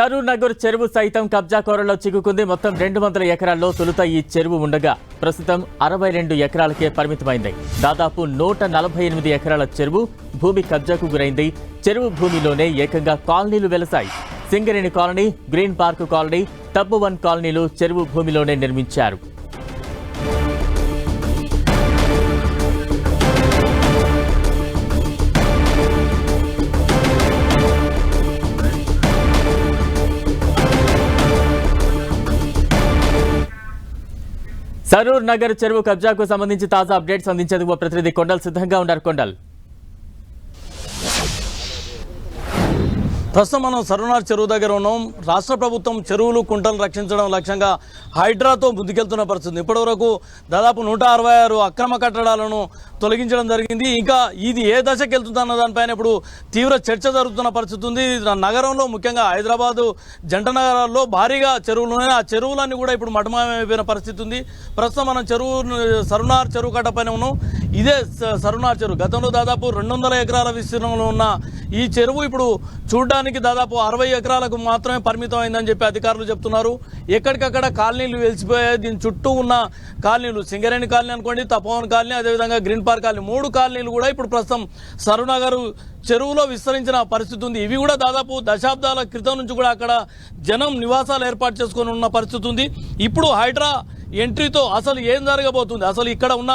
సరూర్ నగర్ చెరువు సైతం కబ్జా కోరల్లో చిక్కుకుంది. మొత్తం రెండు వందల ఎకరాల్లో తొలుత ఈ చెరువు ఉండగా ప్రస్తుతం అరవై రెండు ఎకరాలకే పరిమితమైంది. దాదాపు నూట నలభై ఎనిమిది ఎకరాల చెరువు భూమి కబ్జాకు గురైంది. చెరువు భూమిలోనే ఏకంగా కాలనీలు వెలసాయి. Singareni colony green park colony Tabu వన్ కాలనీలు చెరువు భూమిలోనే నిర్మించారు. సరూర్ నగర్ చెరువు కబ్జాకు సంబంధించి తాజా అప్డేట్స్ అందించేందుకు ప్రతినిధి కొండల్ సిద్ధంగా ఉన్నారు. కొండల్. ప్రస్తుతం మనం సరునార్ చెరువు దగ్గర ఉన్నాం. రాష్ట్ర ప్రభుత్వం చెరువులు కుంటలు రక్షించడం లక్ష్యంగా హైడ్రాతో ముందుకెళ్తున్న పరిస్థితి. ఇప్పటివరకు దాదాపు నూట అరవై ఆరు అక్రమ కట్టడాలను తొలగించడం జరిగింది. ఇంకా ఇది ఏ దశకు వెళ్తుందన్న దానిపైన ఇప్పుడు తీవ్ర చర్చ జరుగుతున్న పరిస్థితి ఉంది. నగరంలో ముఖ్యంగా హైదరాబాదు జంట నగరాల్లో భారీగా చెరువులు ఉన్నాయి. ఆ చెరువులన్నీ కూడా ఇప్పుడు మటమయమైపోయిన పరిస్థితి ఉంది. ప్రస్తుతం మనం చెరువు సరునార్ చెరువు కట్ట పైన ఉన్నాం. ఇదే స- సరునార్ చెరువు. గతంలో దాదాపు రెండు వందల ఎకరాల విస్తీర్ణంలో ఉన్న ఈ చెరువు ఇప్పుడు చూడడానికి దాదాపు అరవై ఎకరాలకు మాత్రమే పరిమితం అయిందని చెప్పి అధికారులు చెప్తున్నారు. ఎక్కడికక్కడ కాలనీలు వెలిసిపోయాయి. దీని చుట్టూ ఉన్న కాలనీలు సింగరేణి కాలనీ అనుకోండి తపోవన్ కాలనీ అదేవిధంగా గ్రీన్ పార్క్ కాలనీ మూడు కాలనీలు కూడా ఇప్పుడు ప్రస్తుతం సరునగర్ చెరువులో విస్తరించిన పరిస్థితి ఉంది. ఇవి కూడా దాదాపు దశాబ్దాల క్రితం నుంచి కూడా అక్కడ జనం నివాసాలు ఏర్పాటు చేసుకొని ఉన్న పరిస్థితి ఉంది. ఇప్పుడు హైడ్రా ఎంట్రీతో అసలు ఏం జరగబోతుంది? అసలు ఇక్కడ ఉన్న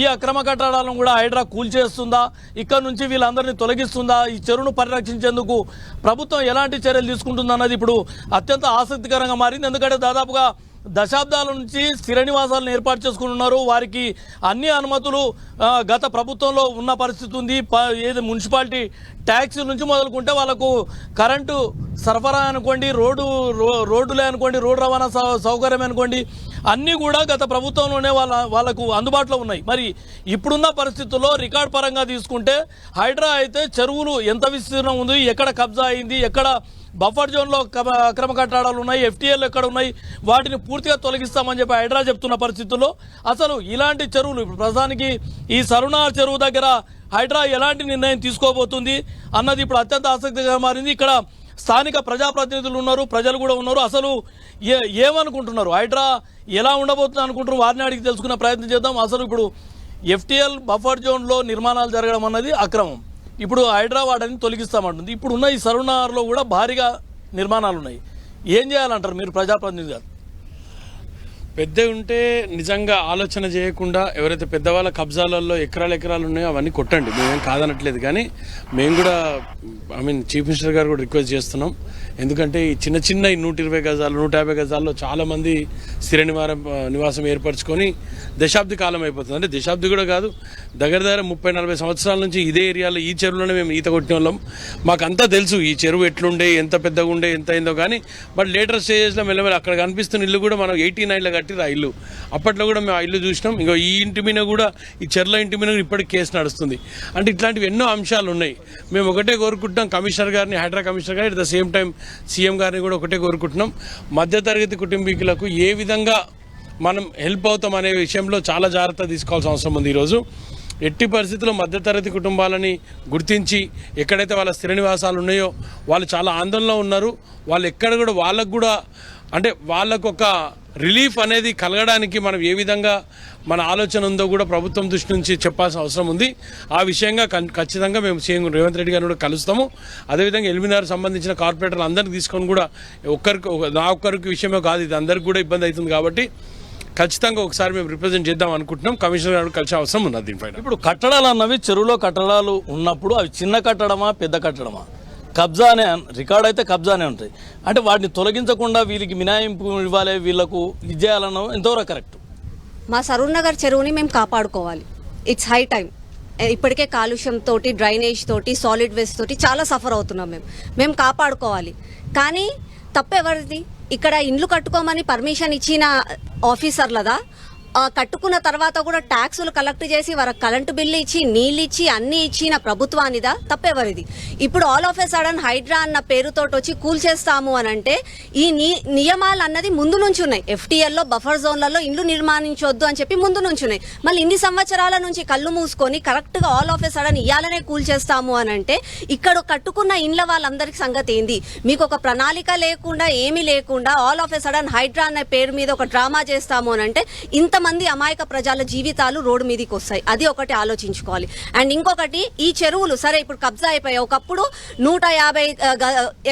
ఈ అక్రమ కట్టడాలను కూడా హైడ్రా కూల్చేస్తుందా ఇక్కడ నుంచి వీళ్ళందరినీ తొలగిస్తుందా? ఈ చెరువును పరిరక్షించేందుకు ప్రభుత్వం ఎలాంటి చర్యలు తీసుకుంటుంది అన్నది ఇప్పుడు అత్యంత ఆసక్తికరంగా మారింది. ఎందుకంటే దాదాపుగా దశాబ్దాల నుంచి స్థిర నివాసాలను ఏర్పాటు చేసుకుని ఉన్నారు వారికి అన్ని అనుమతులు గత ప్రభుత్వంలో ఉన్న పరిస్థితి ఉంది. ప- ఏది మున్సిపాలిటీ ట్యాక్సీ నుంచి మొదలుకుంటే వాళ్ళకు కరెంటు సరఫరా అనుకోండి రోడ్డు రో- రోడ్డులే అనుకోండి రోడ్డు రవాణా సౌ- సౌకర్యం అనుకోండి అన్నీ కూడా గత ప్రభుత్వంలోనే వాళ్ళ వాళ్ళకు అందుబాటులో ఉన్నాయి. మరి ఇప్పుడున్న పరిస్థితుల్లో రికార్డ్ పరంగా తీసుకుంటే హైడ్రా అయితే చెరువులు ఎంత విస్తీర్ణం ఉంది ఎక్కడ కబ్జా అయింది ఎక్కడ బఫర్ జోన్లో అక్రమ కట్టడాలు ఉన్నాయి ఎఫ్టీఎల్ ఎక్కడ ఉన్నాయి వాటిని పూర్తిగా తొలగిస్తామని చెప్పి హైడ్రా చెప్తున్న పరిస్థితుల్లో అసలు ఇలాంటి చెరువులు ఇప్పుడు ప్రస్తుతానికి ఈ సరునార్ చెరువు దగ్గర హైడ్రా ఎలాంటి నిర్ణయం తీసుకోబోతుంది అన్నది ఇప్పుడు అత్యంత ఆసక్తిగా మారింది. ఇక్కడ స్థానిక ప్రజాప్రతినిధులు ఉన్నారు ప్రజలు కూడా ఉన్నారు. అసలు ఏ ఏమనుకుంటున్నారు? హైడ్రా ఎలా ఉండబోతుంది అనుకుంటున్నారు? వారిని అడిగి తెలుసుకునే ప్రయత్నం చేద్దాం. అసలు ఇప్పుడు ఎఫ్టీఎల్ బఫర్ జోన్లో నిర్మాణాలు జరగడం అన్నది అక్రమం. ఇప్పుడు హైదరాబాద్ అని తొలగిస్తామంటుంది. ఇప్పుడు ఉన్న ఈ సరునార్లో కూడా భారీగా నిర్మాణాలు ఉన్నాయి ఏం చేయాలంటారు మీరు ప్రజాప్రతినిధి గారు? పెద్ద ఉంటే నిజంగా ఆలోచన చేయకుండా ఎవరైతే పెద్దవాళ్ళ కబ్జాలలో ఎకరాలు ఎకరాలు ఉన్నాయో అవన్నీ కొట్టండి. మేమేం కాదనట్లేదు కానీ మేము కూడా ఐ మీన్ చీఫ్ మినిస్టర్ గారు కూడా రిక్వెస్ట్ చేస్తున్నాం. ఎందుకంటే ఈ చిన్న చిన్న ఈ నూట ఇరవై గజాలు నూట యాభై గజాల్లో చాలామంది స్థిర నివారం నివాసం ఏర్పరచుకొని దశాబ్ది కాలం అయిపోతుంది. అంటే దశాబ్ది కూడా కాదు దగ్గర దగ్గర ముప్పై నలభై సంవత్సరాల నుంచి ఇదే ఏరియాలో ఈ చెరువులోనే మేము ఈత కొట్టిన వాళ్ళం. మాకంతా తెలుసు ఈ చెరువు ఎట్లుండే ఎంత పెద్దగా ఉండే ఎంత అయిందో కానీ బట్ లేటర్ స్టేజెస్లో మెల్లమెల్ల అక్కడ కనిపిస్తున్న ఇల్లు కూడా మనం ఎయిటీ నైన్లో కట్టిరు ఆ ఇల్లు. అప్పట్లో కూడా మేము ఆ ఇల్లు చూసినాం. ఇంకో ఈ ఇంటి మీద కూడా ఈ చెరువుల ఇంటి మీద ఇప్పటికి కేసు నడుస్తుంది. అంటే ఇట్లాంటివి ఎన్నో అంశాలు ఉన్నాయి. మేము ఒకటే కోరుకుంటున్నాం కమిషనర్ గారిని హైడ్రా కమిషనర్ గారిని at the same time CM గారిని కూడా ఒకటే కోరుకుంటున్నాం. మధ్యతరగతి కుటుంబీకులకు ఏ విధంగా మనం హెల్ప్ అవుతాం అనే విషయంలో చాలా జాగ్రత్త తీసుకోవాల్సిన అవసరం ఉంది ఈరోజు. ఎట్టి పరిస్థితుల్లో మధ్యతరగతి కుటుంబాలని గుర్తించి ఎక్కడైతే వాళ్ళ స్థిర నివాసాలు ఉన్నాయో వాళ్ళు చాలా ఆందోళనలో ఉన్నారు. వాళ్ళు ఎక్కడ కూడా వాళ్ళకు కూడా అంటే వాళ్ళకు ఒక రిలీఫ్ అనేది కలగడానికి మనం ఏ విధంగా మన ఆలోచన ఉందో కూడా ప్రభుత్వం దృష్టి నుంచి చెప్పాల్సిన అవసరం ఉంది. ఆ విషయంగా ఖచ్చితంగా మేము సీఎం రేవంత్ రెడ్డి గారిని కూడా కలుస్తాము. అదేవిధంగా ఎల్మినార్ సంబంధించిన కార్పొరేటర్లు అందరినీ తీసుకొని కూడా ఒక్కరికి ఒక- నా ఒక్కరికి విషయమే కాదు ఇది అందరికి కూడా ఇబ్బంది అవుతుంది కాబట్టి ఖచ్చితంగా ఒకసారి మేము రిప్రజెంట్ చేద్దాం అనుకుంటున్నాం. కమిషనర్ గారు కలిసే అవసరం ఉన్నది దీనిపైన. ఇప్పుడు కట్టడాలు అన్నవి చెరువులో కట్టడాలు ఉన్నప్పుడు అవి చిన్న కట్టడమా పెద్ద కట్టడమా? కబ్జా అనే రికార్డ్ అయితే కబ్జానే ఉంటాయి. అంటే వాటిని తొలగించకుండా వీళ్ళకి మినాయింపు ఇవ్వాలి వీళ్ళకు ఇది చేయాలన్న ఎంతవరకు కరెక్ట్? మా సరూర్ నగర్ చెరువుని మేము కాపాడుకోవాలి. ఇట్స్ హై టైం ఇప్పటికే కాలుష్యం తోటి డ్రైనేజ్ తోటి సాలిడ్ వేస్ట్ తోటి చాలా సఫర్ అవుతున్నాం మేము. మేము కాపాడుకోవాలి. కానీ తప్పు ఎవరిది? ఇక్కడ ఇండ్లు కట్టుకోమని పర్మిషన్ ఇచ్చిన ఆఫీసర్లదా? కట్టుకున్న తర్వాత కూడా ట్యాక్సులు కలెక్ట్ చేసి వారికి కరెంటు బిల్లు ఇచ్చి నీళ్ళు ఇచ్చి అన్ని ఇచ్చిన ప్రభుత్వానిదా తప్పెవరిది? ఇప్పుడు all of a sudden Hydraa అన్న పేరుతో వచ్చి కూల్చేస్తాము అని అంటే ఈ నియమాలు అన్నది ముందు నుంచి ఉన్నాయి. ఎఫ్టీఎల్లో బఫర్ జోన్లలో ఇల్లు నిర్మాణించొద్దు అని చెప్పి ముందు నుంచి ఉన్నాయి. మళ్ళీ ఇన్ని సంవత్సరాల నుంచి కళ్ళు మూసుకొని కరెక్ట్గా ఆల్ ఆఫ్ ఎ సడన్ ఇయ్యాలనే కూల్చేస్తాము అని అంటే ఇక్కడ కట్టుకున్న ఇండ్ల వాళ్ళందరికీ సంగతి ఏంది? మీకు ఒక ప్రణాళిక లేకుండా ఏమీ లేకుండా all of a sudden Hydraa అనే పేరు మీద ఒక డ్రామా చేస్తాము అని అంటే ఇంత మంది అమాయక ప్రజల జీవితాలు రోడ్డు మీదకి వస్తాయి. అది ఒకటి ఆలోచించుకోవాలి. అండ్ ఇంకొకటి ఈ చెరువులు సరే ఇప్పుడు కబ్జా అయిపోయాయి. ఒకప్పుడు నూట యాభై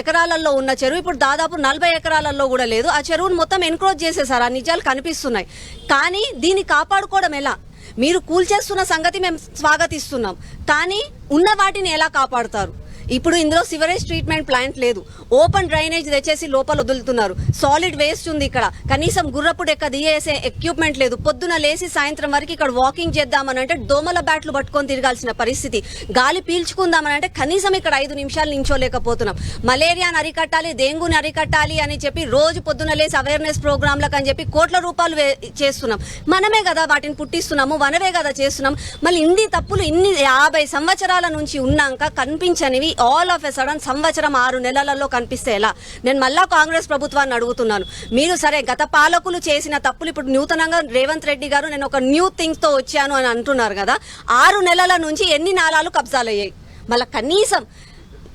ఎకరాలలో ఉన్న చెరువు ఇప్పుడు దాదాపు నలభై ఎకరాలలో కూడా లేదు. ఆ చెరువును మొత్తం ఎన్క్రోజ్ చేసేసారు. ఆ నిజాలు కనిపిస్తున్నాయి. కానీ దీన్ని కాపాడుకోవడం ఎలా? మీరు కూల్చేస్తున్న సంగతి మేము స్వాగతిస్తున్నాం. కానీ ఉన్న వాటిని ఎలా కాపాడుతారు? ఇప్పుడు ఇందులో సివరేజ్ ట్రీట్మెంట్ ప్లాంట్ లేదు. ఓపెన్ డ్రైనేజ్ తెచ్చేసి లోపల వదులుతున్నారు. సాలిడ్ వేస్ట్ ఉంది ఇక్కడ. కనీసం గుర్రపు డెక్క దిగేసే ఎక్విప్మెంట్ లేదు. పొద్దున లేసి సాయంత్రం వరకు ఇక్కడ వాకింగ్ చేద్దామని అంటే దోమల బ్యాట్లు పట్టుకొని తిరగాల్సిన పరిస్థితి. గాలి పీల్చుకుందామని అంటే కనీసం ఇక్కడ ఐదు నిమిషాలు నించోలేకపోతున్నాం. మలేరియాని అరికట్టాలి డెంగూని అరికట్టాలి అని చెప్పి రోజు పొద్దున లేసి అవేర్నెస్ ప్రోగ్రాంలకు అని చెప్పి కోట్ల రూపాయలు వే- చేస్తున్నాం. మనమే కదా వాటిని పుట్టిస్తున్నాము మనమే కదా చేస్తున్నాం. మళ్ళీ ఇన్ని తప్పులు ఇన్ని యాభై సంవత్సరాల నుంచి ఉన్నాక కనిపించనివి ఆల్ ఆఫ్ ఎ సడన్ సంవత్సరం ఆరు నెలలలో కనిపిస్తే ఎలా? నేను మళ్ళా కాంగ్రెస్ ప్రభుత్వాన్ని అడుగుతున్నాను. మీరు సరే గత పాలకులు చేసిన తప్పులు ఇప్పుడు నూతనంగా రేవంత్ రెడ్డి గారు నేను ఒక న్యూ థింగ్స్తో వచ్చాను అని అంటున్నారు కదా ఆరు నెలల నుంచి ఎన్ని నాళాలు కబ్జాలయ్యాయి? మళ్ళీ కనీసం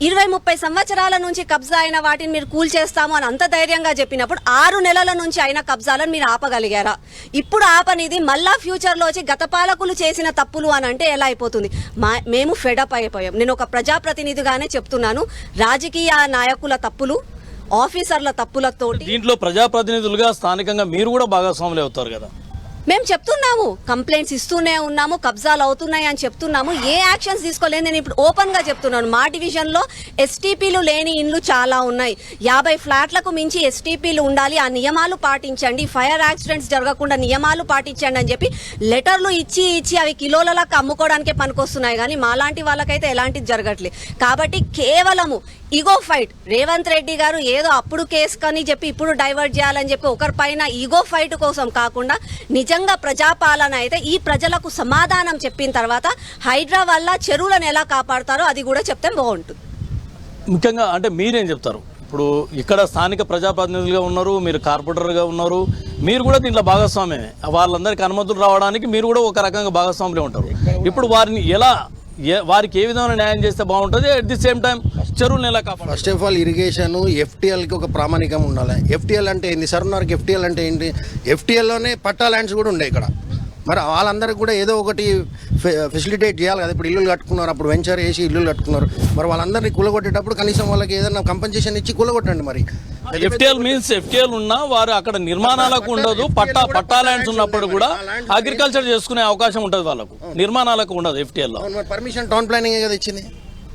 ఇరవై ముప్పై సంవత్సరాల నుంచి కబ్జా అయిన వాటిని మీరు కూల్చేస్తాము అని అంత ధైర్యంగా చెప్పినప్పుడు ఆరు నెలల నుంచి అయిన కబ్జాలను మీరు ఆపగలిగారా? ఇప్పుడు ఆపనిది మళ్ళా ఫ్యూచర్లో వచ్చి గత పాలకులు చేసిన తప్పులు అని అంటే ఎలా అయిపోతుంది? మా మేము ఫెడప్ అయిపోయాం. నేను ఒక ప్రజాప్రతినిధిగానే చెప్తున్నాను. రాజకీయ నాయకుల తప్పులు ఆఫీసర్ల తప్పులతో దీంట్లో ప్రజాప్రతినిధులుగా స్థానికంగా మీరు కూడా భాగస్వాములు అవుతారు కదా. మేము చెప్తున్నాము కంప్లైంట్స్ ఇస్తూనే ఉన్నాము కబ్జాలు అవుతున్నాయి అని చెప్తున్నాము ఏ యాక్షన్స్ తీసుకోలేదు నేను ఇప్పుడు ఓపెన్గా చెప్తున్నాను. మా డివిజన్లో ఎస్టీపీలు లేని ఇండ్లు చాలా ఉన్నాయి. యాభై ఫ్లాట్లకు మించి ఎస్టీపీలు ఉండాలి ఆ నియమాలు పాటించండి. ఫైర్ యాక్సిడెంట్స్ జరగకుండా నియమాలు పాటించండి అని చెప్పి లెటర్లు ఇచ్చి ఇచ్చి అవి కిలోలకు అమ్ముకోవడానికే పనికొస్తున్నాయి కానీ మాలాంటి వాళ్ళకైతే ఎలాంటిది జరగట్లేదు కాబట్టి కేవలము ఈగో ఫైట్ రేవంత్ రెడ్డి గారు ఏదో అప్పుడు కేసు కని చెప్పి ఇప్పుడు డైవర్ట్ చేయాలని చెప్పి ఒకరిపైన ఈగో ఫైట్ కోసం కాకుండా నిజంగా ప్రజాపాలన అయితే ఈ ప్రజలకు సమాధానం చెప్పిన తర్వాత హైడ్రా వల్ల చెరువులను ఎలా కాపాడతారో అది కూడా చెప్తే బాగుంటుంది. ముఖ్యంగా అంటే మీరేం చెప్తారు? ఇప్పుడు ఇక్కడ స్థానిక ప్రజాప్రతినిధులుగా ఉన్నారు మీరు కార్పొరేటర్గా ఉన్నారు మీరు కూడా దీంట్లో భాగస్వామ్యమే. వాళ్ళందరికీ అనుమతులు రావడానికి మీరు కూడా ఒక రకంగా భాగస్వాములే ఉంటారు. ఇప్పుడు వారిని ఎలా వారికి ఏ విధమైన న్యాయం చేస్తే బాగుంటుంది? అట్ ది సేమ్ టైం చెరువులు ఎలా కాపాడాలి? ఫస్ట్ ఆఫ్ ఆల్ ఇరిగేషన్ ఎఫ్టీఎల్కి ఒక ప్రామాణికం ఉండాలి. ఎఫ్టీఎల్ అంటే ఏంది? సార్ ఉన్నారు ఎఫ్టీఎల్ అంటే ఏంటి? ఎఫ్టీఎల్లోనే పట్టా ల్యాండ్స్ కూడా ఉండే ఇక్కడ. మరి వాళ్ళందరికీ కూడా ఏదో ఒకటి ఫెసిలిటేట్ చేయాలి కదా. ఇప్పుడు ఇల్లులు కట్టుకున్నారు అప్పుడు వెంచర్ వేసి ఇల్లులు కట్టుకున్నారు. మరి వాళ్ళందరినీ కూలగొట్టేటప్పుడు కనీసం వాళ్ళకి ఏదైనా కంపెన్సేషన్ ఇచ్చి కూలగొట్టండి మరి. ఎఫ్టీఎల్ మీన్స్ ఎఫ్టీఎల్ ఉన్నా వారు అక్కడ నిర్మాణాలకు ఉండదు. పట్టా పట్టా ల్యాండ్స్ ఉన్నప్పుడు కూడా అగ్రికల్చర్ చేసుకునే అవకాశం ఉంటుంది వాళ్ళకు. నిర్మాణాలకు ఉండదు ఎఫ్టీఎల్లో పర్మిషన్ టౌన్ ప్లానింగ్ కదా ఇచ్చింది?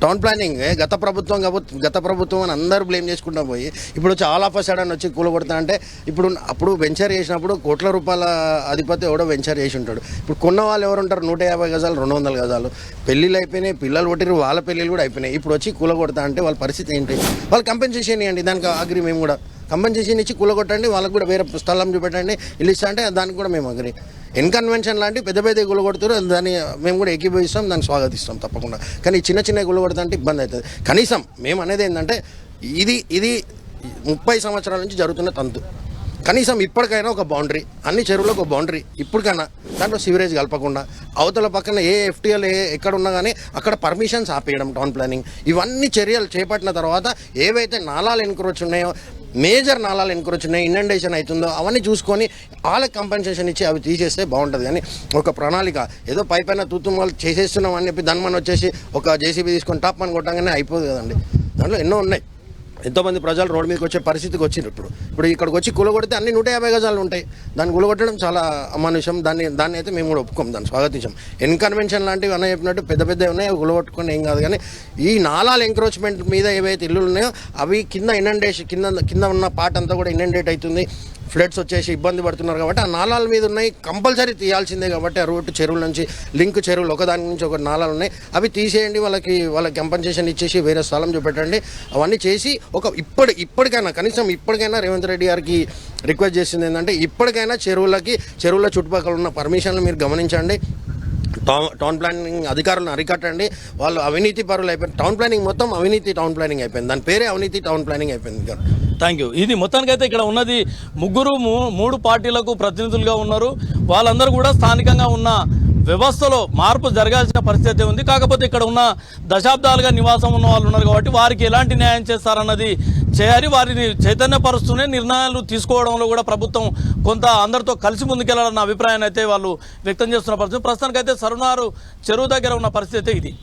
టౌన్ ప్లానింగ్ గత ప్రభుత్వం కాబట్టి గత ప్రభుత్వం అని అందరూ బ్లేమ్ చేసుకుంటా పోయి ఇప్పుడు వచ్చి ఆల్ ఆఫ్ సడన్ వచ్చి కూలగొడతా అంటే ఇప్పుడు అప్పుడు వెంచర్ చేసినప్పుడు కోట్ల రూపాయల అధిపతి ఎవడో వెంచర్ చేసి ఉంటాడు. ఇప్పుడు కొన్న వాళ్ళు ఎవరు ఉంటారు? నూట యాభై గజాలు రెండు వందల గజాలు. పెళ్ళిళ్ళు అయిపోయినాయి పిల్లలు కొట్టిరు వాళ్ళ పెళ్ళిళ్ళు కూడా అయిపోయినాయి. ఇప్పుడు వచ్చి కూలగొడతా అంటే వాళ్ళ పరిస్థితి ఏంటి? వాళ్ళు కంపెన్సేషన్ ఇవ్వండి దానికి అగ్రి మేము కూడా. కంపెన్సేషన్ ఇచ్చి కూలగొట్టండి వాళ్ళకి కూడా వేరే స్థలం చూపెట్టండి ఇల్లు ఇస్తా అంటే దానికి కూడా మేము అగ్రి ఇన్కన్వెన్షన్ లాంటి పెద్ద పెద్ద కూలగొడుతారు దాన్ని మేము కూడా ఏకీభవిస్తాం దాన్ని స్వాగతిస్తాం తప్పకుండా. కానీ చిన్న చిన్న చిన్న కూలగొడతా అంటే ఇబ్బంది అవుతుంది. కనీసం మేము అనేది ఏంటంటే ఇది ఇది ముప్పై సంవత్సరాల నుంచి జరుగుతున్న తంతు. కనీసం ఇప్పటికైనా ఒక బౌండరీ అన్ని చెరువులకు ఒక బౌండరీ ఇప్పటికైనా దాంట్లో సివరేజ్ కలపకుండా అవతల పక్కన ఏ ఎఫ్టీఎల్ ఏ ఎక్కడ ఉన్నా కానీ అక్కడ పర్మిషన్స్ ఆపేయడం టౌన్ ప్లానింగ్ ఇవన్నీ చర్యలు చేపట్టిన తర్వాత ఏవైతే నాలాలు ఎన్క్రోచ్ ఉన్నాయో మేజర్ నాలాలు ఎన్క్రోచ్ ఉన్నాయి ఇండెండేషన్ అవుతుందో అవన్నీ చూసుకొని వాళ్ళకి కంపెన్సేషన్ ఇచ్చి అవి తీసేస్తే బాగుంటుంది. కానీ ఒక ప్రణాళిక. ఏదో పై పైన తూతు వాళ్ళు చేసేస్తున్నాం అని చెప్పి దాని మనం వచ్చేసి ఒక జేసీబీ తీసుకొని టాప్ అని కొట్టంగానే అయిపోదు కదండి. దాంట్లో ఎన్నో ఉన్నాయి. ఎంతోమంది ప్రజలు రోడ్డు మీదకి వచ్చే పరిస్థితికి వచ్చింది ఇప్పుడు. ఇప్పుడు ఇక్కడికి వచ్చి కూలగొడితే అన్ని నూట యాభై గజాలు ఉంటాయి. దాన్ని కూలగొట్టడం చాలా అమానుషం. దాన్ని దాన్ని అయితే మేము కూడా ఒప్పుకోం దాన్ని స్వాగతించాం. ఎన్కన్వెన్షన్ లాంటివి అన్న చెప్పినట్టు పెద్ద పెద్ద ఉన్నాయి అవి కూలగొట్టుకొని ఏం కాదు కానీ ఈ నాలాల ఎంక్రోచ్మెంట్ మీద ఏవైతే ఇల్లులు ఉన్నాయో అవి కింద ఇనండేషన్ కింద కింద ఉన్న పార్ట్ అంతా కూడా ఇనండేట్ అవుతుంది. ఫ్లడ్స్ వచ్చేసి ఇబ్బంది పడుతున్నారు కాబట్టి ఆ నాళాల మీద ఉన్నాయి. కంపల్సరీ తీయాల్సిందే కాబట్టి ఆ రోడ్డు చెరువుల నుంచి లింక్ చెరువులు ఒకదాని నుంచి ఒక నాళాలు ఉన్నాయి. అవి తీసేయండి వాళ్ళకి వాళ్ళకి కంపెన్సేషన్ ఇచ్చేసి వేరే స్థలం చూపెట్టండి. అవన్నీ చేసి ఒక ఇప్పటి ఇప్పటికైనా కనీసం ఇప్పటికైనా రేవంత్ రెడ్డి గారికి రిక్వెస్ట్ చేసింది ఏంటంటే ఇప్పటికైనా చెరువులకి చెరువుల చుట్టుపక్కల ఉన్న పర్మిషన్లు మీరు గమనించండి. టౌన్ టౌన్ ప్లానింగ్ అధికారులను అరికట్టండి. వాళ్ళు అవినీతి పరులు అయిపోయింది టౌన్ ప్లానింగ్ మొత్తం అవినీతి టౌన్ ప్లానింగ్ అయిపోయింది. దాని పేరే అవినీతి టౌన్ ప్లానింగ్ అయిపోయింది. థ్యాంక్ యూ ఇది మొత్తానికైతే ఇక్కడ ఉన్నది ముగ్గురు మూ- మూడు పార్టీలకు ప్రతినిధులుగా ఉన్నారు. వాళ్ళందరూ కూడా స్థానికంగా ఉన్న వ్యవస్థలో మార్పు జరగాల్సిన పరిస్థితి ఉంది. కాకపోతే ఇక్కడ ఉన్న దశాబ్దాలుగా నివాసం ఉన్న వాళ్ళు ఉన్నారు కాబట్టి వారికి ఎలాంటి న్యాయం చేస్తారన్నది చేయాలి. వారిని చైతన్యపరుస్తూనే నిర్ణయాలు తీసుకోవడంలో కూడా ప్రభుత్వం కొంత అందరితో కలిసి ముందుకెళ్ళాలన్న అభిప్రాయాన్ని అయితే వాళ్ళు వ్యక్తం చేస్తున్న పరిస్థితి. ప్రస్తుతానికైతే సరునారు చెరువు దగ్గర ఉన్న పరిస్థితి ఇది.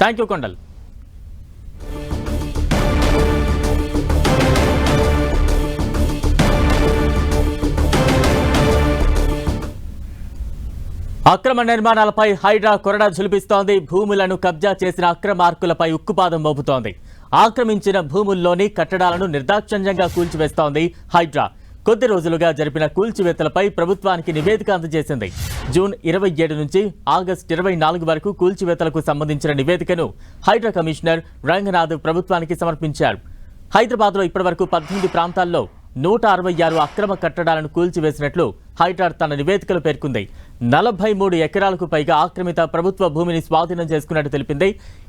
థ్యాంక్ యూ కొండల్ అక్రమ నిర్మాణాలపై హైడ్రా కొరడా జులిపిస్తోంది భూములను కబ్జా చేసిన అక్రమార్కులపై ఉక్కుపాదం మోపుతోంది. ఆక్రమించిన భూముల్లోని కట్టడాలను నిర్దాక్షణ్యంగా కూల్చివేస్తోంది హైడ్రా. కొద్ది రోజులుగా జరిపిన కూల్చివేతలపై ప్రభుత్వానికి నివేదిక అందజేసింది. జూన్ ఇరవై ఏడు నుంచి ఆగస్టు ఇరవై నాలుగు వరకు కూల్చివేతలకు సంబంధించిన నివేదికను హైడ్రా కమిషనర్ రంగనాథ్ ప్రభుత్వానికి సమర్పించారు. హైదరాబాద్లో ఇప్పటివరకు పద్దెనిమిది ప్రాంతాల్లో నూట అరవై ఆరు అక్రమ కట్టడాలను కూల్చివేసినట్లు హైడ్రా తన నివేదికలో పేర్కొంది. నలభై మూడు ఎకరాలకు పైగా ఆక్రమిత ప్రభుత్వ భూమిని స్వాధీనం చేసుకున్నట్టు తెలిపింది.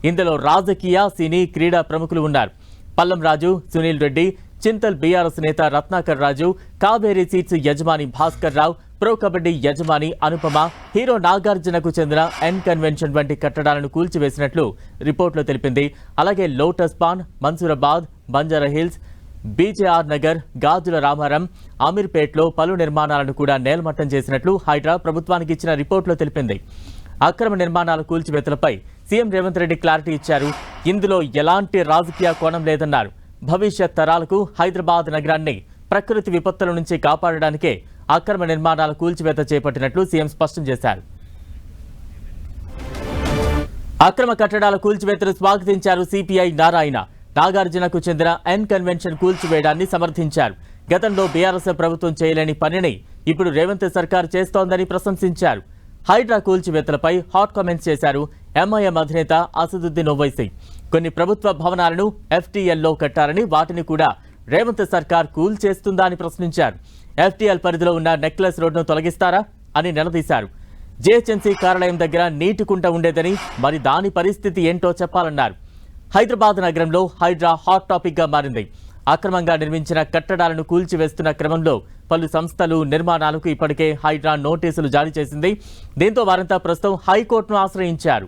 ఇందులో రాజకీయ సినీ క్రీడా ప్రముఖులు ఉన్నారు. పల్లం రాజు సునీల్ రెడ్డి చింతల్ బీఆర్ఎస్ నేత రత్నాకర్ రాజు కావేరీ సీట్స్ యజమాని భాస్కర్ రావు ప్రో కబడ్డీ యజమాని అనుపమ హీరో నాగార్జునకు చెందిన ఎన్ కన్వెన్షన్ వంటి కట్టడాలను కూల్చివేసినట్లు రిపోర్టులో తెలిపింది. అలాగే Lotus Pond Mansoorabad Banjara Hills BJR Nagar Gajula Ramaram అమీర్పేట్లో పలు నిర్మాణాలను కూడా నేలమట్టం చేసినట్లు హైడ్రా ప్రభుత్వానికి ఇచ్చిన రిపోర్టులో తెలిపింది. అక్రమ నిర్మాణాల కూల్చివేతలపై సీఎం రేవంత్ రెడ్డి క్లారిటీ ఇచ్చారు. ఇందులో ఎలాంటి రాజకీయ కోణం లేదన్నారు. భవిష్యత్ తరాలకు హైదరాబాద్ నగరాన్ని ప్రకృతి విపత్తుల నుంచి కాపాడడానికే అక్రమ నిర్మాణాల కూల్చివేత చేపట్టినట్లు సీఎం స్పష్టం చేశారు. అక్రమ కట్టడాల కూల్చివేతను స్వాగతించారు సిపిఐ నారాయణ. నాగార్జునకు చెందిన ఎన్ కన్వెన్షన్ కూల్చివేయడాన్ని సమర్థించారు. గతంలో బీఆర్ఎస్ ప్రభుత్వం చేయలేని పనిని ఇప్పుడు రేవంత్ సర్కార్ చేస్తోందని ప్రశంసించారు. హైడ్రా కూల్చివేతలపై హాట్ కామెంట్స్ చేశారు ఎంఐఎం అధినేత అసదుద్దీన్ ఓవైసీ కొన్ని ప్రభుత్వ భవనాలను ఎఫ్టీఎల్లో కట్టారని వాటిని కూడా రేవంత్ సర్కార్ కూల్ చేస్తుందా అని ప్రశ్నించారు ఎఫ్టీఎల్ పరిధిలో ఉన్న నెక్లెస్ రోడ్ను తొలగిస్తారా అని నిలదీశారు. జేహెచ్ఎంసీ కార్యాలయం దగ్గర నీటి కుంట ఉండేదని మరి దాని పరిస్థితి ఏంటో చెప్పాలన్నారు. హైదరాబాద్ నగరంలో హైడ్రా హాట్ టాపిక్గా మారింది. అక్రమంగా నిర్మించిన కట్టడాలను కూల్చివేస్తున్న క్రమంలో పలు సంస్థలు నిర్మాణాలకు ఇప్పటికే హైడ్రా నోటీసులు జారీ చేసింది. దీంతో వారంతా ప్రస్తుతం హైకోర్టును ఆశ్రయించారు.